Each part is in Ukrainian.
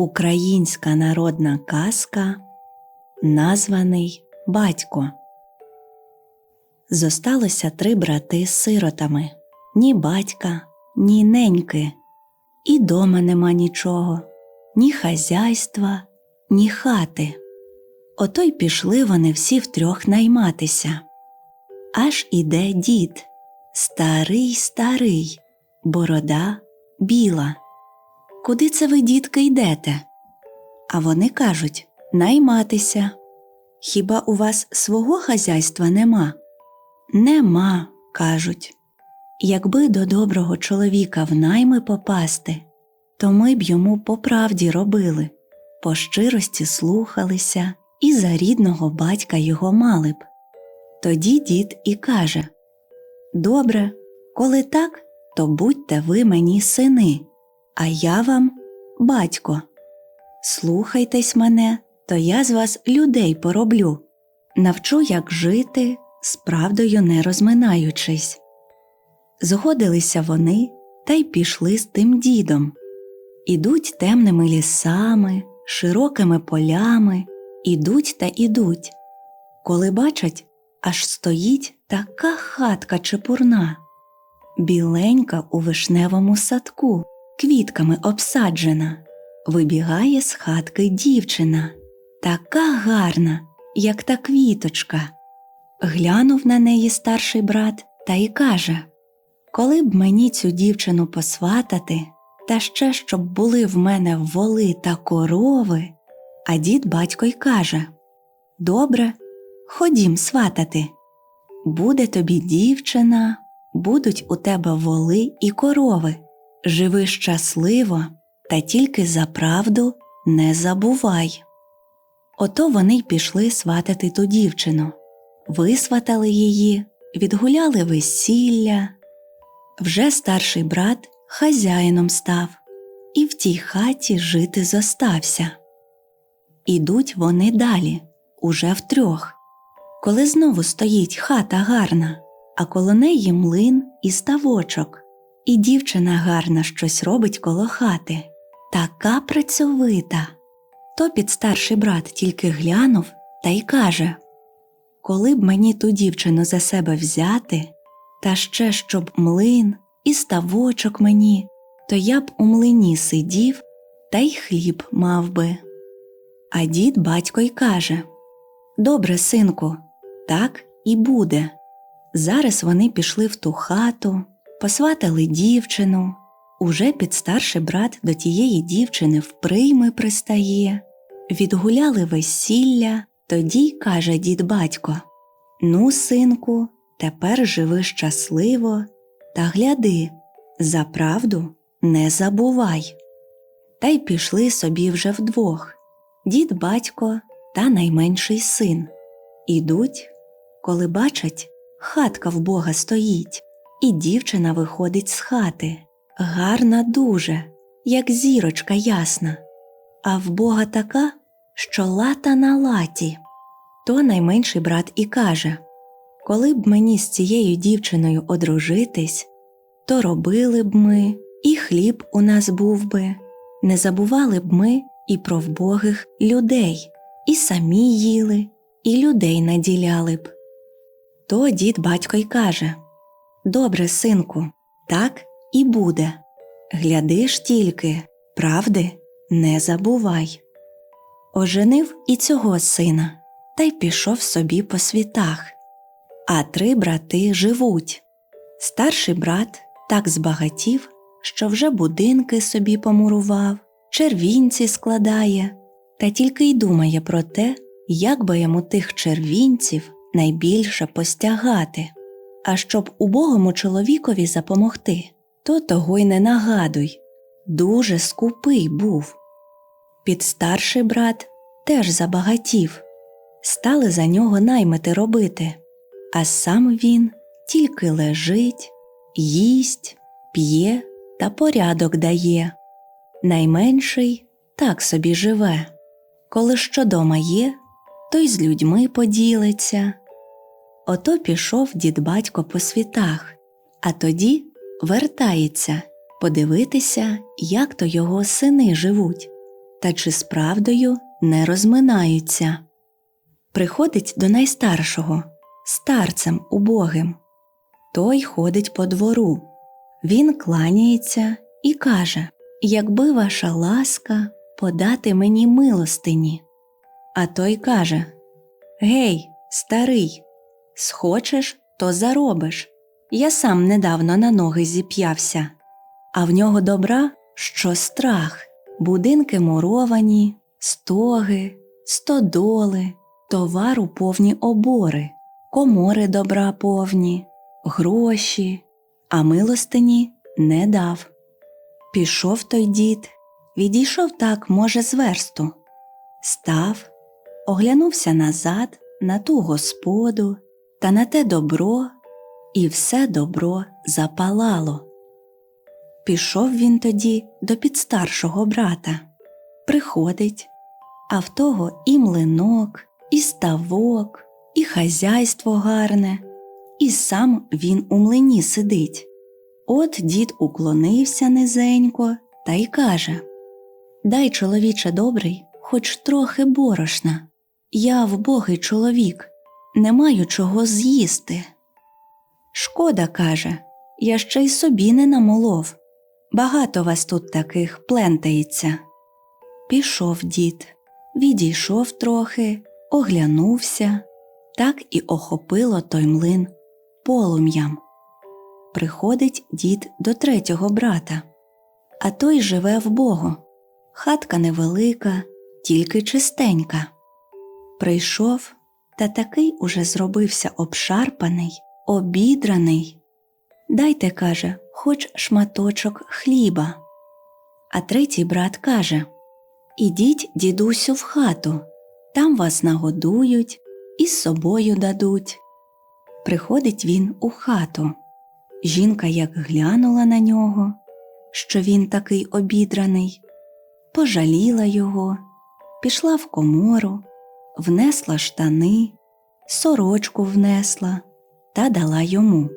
Українська народна казка Названий батько. Зосталося три брати з сиротами ні батька, ні неньки, і дома нема нічого, ні хазяйства, ні хати. Ото й пішли вони всі втрьох найматися. Аж іде дід, старий старий, борода біла. Куди це ви, дітки, йдете? А вони кажуть найматися. Хіба у вас свого хазяйства нема? Нема, кажуть. Якби до доброго чоловіка в найми попасти, то ми б йому по правді робили, по щирості слухалися і за рідного батька його мали б. Тоді дід і каже Добре, коли так, то будьте ви мені сини, а я вам батько. Слухайтесь мене, то я з вас людей пороблю, навчу, як жити, з правдою не розминаючись. Згодилися вони та й пішли з тим дідом. Ідуть темними лісами, широкими полями, ідуть та ідуть. Коли бачать, аж стоїть така хатка чепурна, біленька у вишневому садку, квітками обсаджена. Вибігає з хатки дівчина, така гарна, як та квіточка. Глянув на неї старший брат та й каже Коли б мені цю дівчину посватати, та ще щоб були в мене воли та корови. А дід батько й каже Добре, ходім сватати. Буде тобі дівчина, будуть у тебе воли і корови. Живи щасливо, та тільки за правду не забувай. Ото вони й пішли сватати ту дівчину, висватали її, відгуляли весілля. Вже старший брат хазяїном став і в тій хаті жити зостався. Ідуть вони далі, уже втрьох. Коли знову стоїть хата гарна, а коло неї млин і ставочок, і дівчина гарна щось робить коло хати, така працьовита. То підстарший брат тільки глянув та й каже Коли б мені ту дівчину за себе взяти, та ще щоб млин і ставочок мені, то я б у млині сидів та й хліб мав би. А дід батько й каже Добре, синку, так і буде. Зараз вони пішли в ту хату, посватали дівчину. Уже підстарший брат до тієї дівчини вприйми пристає, відгуляли весілля, тоді каже дід батько Ну, синку, тепер живи щасливо, та гляди, за правду не забувай. Та й пішли собі вже вдвох дід батько та найменший син. Ідуть, коли бачать, хатка в бога стоїть, і дівчина виходить з хати. Гарна дуже, як зірочка ясна, а в бога така, що лата на латі. То найменший брат і каже Коли б мені з цією дівчиною одружитись, то робили б ми, і хліб у нас був би, не забували б ми і про вбогих людей, і самі їли, і людей наділяли б. То дід батько й каже Добре, синку, так і буде. Гляди ж тільки, правди не забувай. Оженив і цього сина та й пішов собі по світах. А три брати живуть. Старший брат так збагатів, що вже будинки собі помурував, червінці складає, та тільки й думає про те, як би йому тих червінців найбільше постягати. А щоб убогому чоловікові запомогти, то того й не нагадуй дуже скупий був. Підстарший брат теж забагатів, стали за нього наймити робити, а сам він тільки лежить, їсть, п'є та порядок дає. Найменший так собі живе. Коли що дома є, то й з людьми поділиться. Ото пішов дід батько по світах, а тоді вертається подивитися, як то його сини живуть. та чи з правдою не розминаються. Приходить до найстаршого, старцем убогим. Той ходить по двору. Він кланяється і каже Якби ваша ласка подати мені милостині. А той каже Гей, старий, схочеш, то заробиш. Я сам недавно на ноги зіп'явся, а в нього добра, що страх, будинки муровані, стоги, стодоли, товару повні обори, комори добра повні, гроші, а милостині не дав. Пішов той дід, відійшов так, може, з версту, став, оглянувся назад на ту господу та на те добро, і все добро запалало. Пішов він тоді до підстаршого брата. Приходить, а в того і млинок, і ставок, і хазяйство гарне, і сам він у млині сидить. От дід уклонився низенько та й каже Дай, чоловіче добрий, хоч трохи борошна. Я вбогий чоловік, не маю чого з'їсти. Шкода, каже, я ще й собі не намолов. Багато вас тут таких плентається. Пішов дід, відійшов трохи, оглянувся, так і охопило той млин полум'ям. Приходить дід до третього брата, а той живе вбого. Хатка невелика, тільки чистенька. Прийшов та такий уже зробився обшарпаний, обідраний. Дайте, каже, хоч шматочок хліба. А третій брат каже Ідіть, дідусю, в хату, там вас нагодують і з собою дадуть. Приходить він у хату. Жінка як глянула на нього, що він такий обідраний, пожаліла його, пішла в комору, внесла штани, сорочку внесла та дала йому.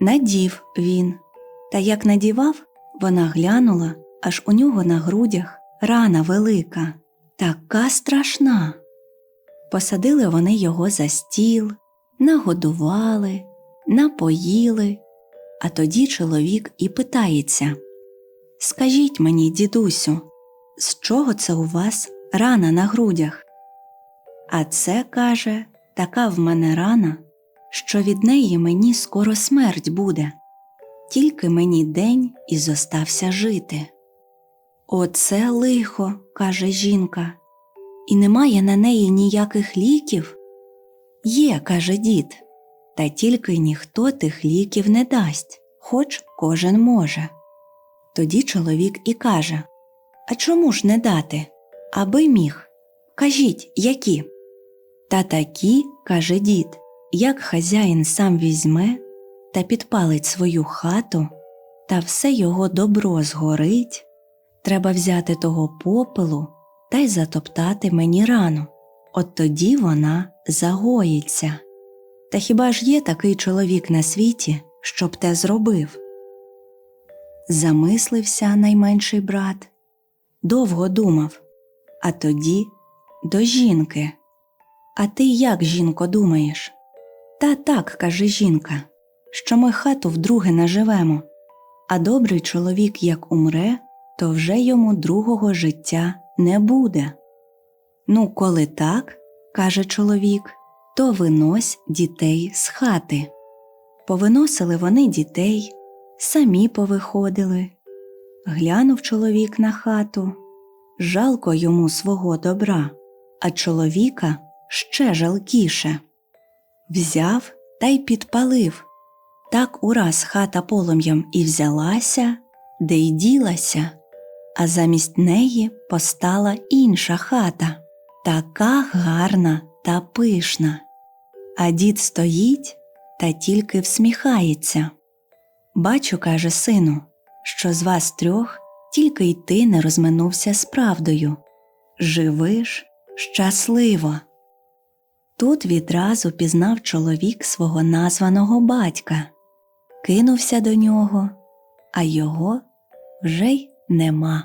Надів він, та як надівав, вона глянула, аж у нього на грудях рана велика, така страшна. Посадили вони його за стіл, нагодували, напоїли, а тоді чоловік і питається Скажіть мені, дідусю, з чого це у вас рана на грудях? А це, каже, така в мене рана, що від неї мені скоро смерть буде, тільки мені день і зостався жити. Оце лихо, каже жінка, і немає на неї ніяких ліків. Є, каже дід, та тільки ніхто тих ліків не дасть, хоч кожен може. Тоді чоловік і каже А чому ж не дати? Аби міг. Кажіть, які? Та такі, каже дід, як хазяїн сам візьме та підпалить свою хату, та все його добро згорить, треба взяти того попелу та й затоптати мені рану. От тоді вона загоїться. Та хіба ж є такий чоловік на світі, щоб те зробив? Замислився найменший брат, довго думав, а тоді до жінки. А ти як, жінко, думаєш? Та так, каже жінка, що ми хату вдруге наживемо, а добрий чоловік як умре, то вже йому другого життя не буде. Ну, коли так, каже чоловік, то винось дітей з хати. Повиносили вони дітей, самі повиходили. Глянув чоловік на хату, жалко йому свого добра, а чоловіка ще жалкіше. Взяв та й підпалив. Так ураз хата полум'ям і взялася, де й ділася, а замість неї постала інша хата, така гарна та пишна. А дід стоїть та тільки всміхається. Бачу, каже сину, що з вас трьох тільки й ти не розминувся з правдою. Живиш щасливо. Тут відразу пізнав чоловік свого названого батька, кинувся до нього, а його вже й нема.